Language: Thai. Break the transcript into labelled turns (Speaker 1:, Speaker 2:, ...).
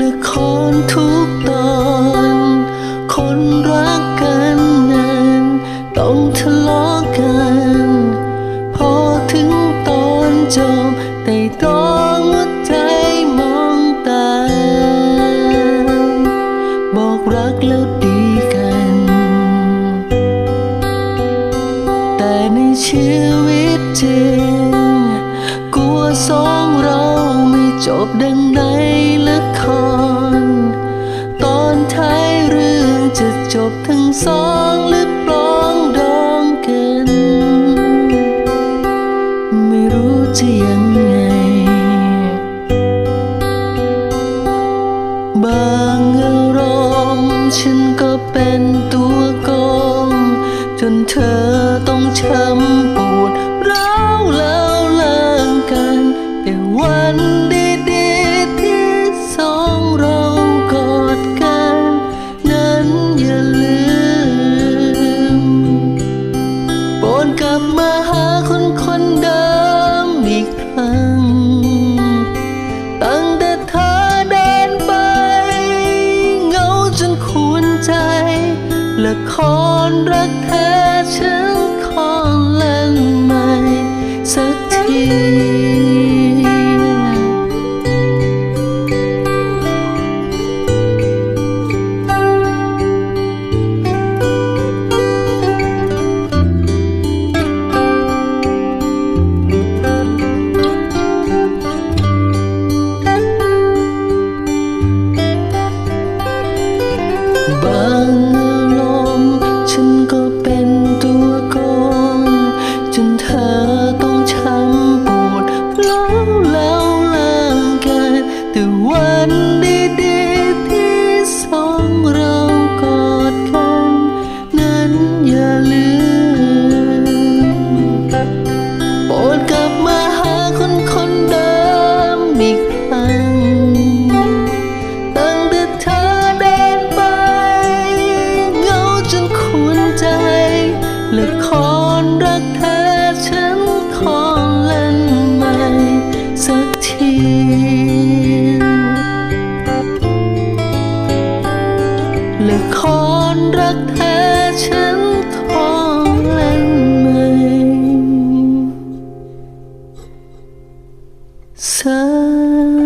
Speaker 1: ละครทุกตอน คนรักกันนานต้องทะเลาะกัน พอถึงตอนจบแต่ต้องหัวใจมองตา บอกรักแล้วดีกัน แต่ในชีวิตจริงกลัวสองเราไม่จบดังใด ครตอนท้ายเรื่องจะจบทั้งสองหรือปลองดองกัน ไม่รู้จะยังไง บางอารมณ์ฉันก็เป็นตัวกงจนเธอต้องช้ำปวดร้าวแล้วเลิกกันแต่วัน ละครรักแท้ เธอต้องช้ำปวดร้องแล้วเลิกกันแต่วันนี้ รักแท้ฉันขอเล่นใหม่สัก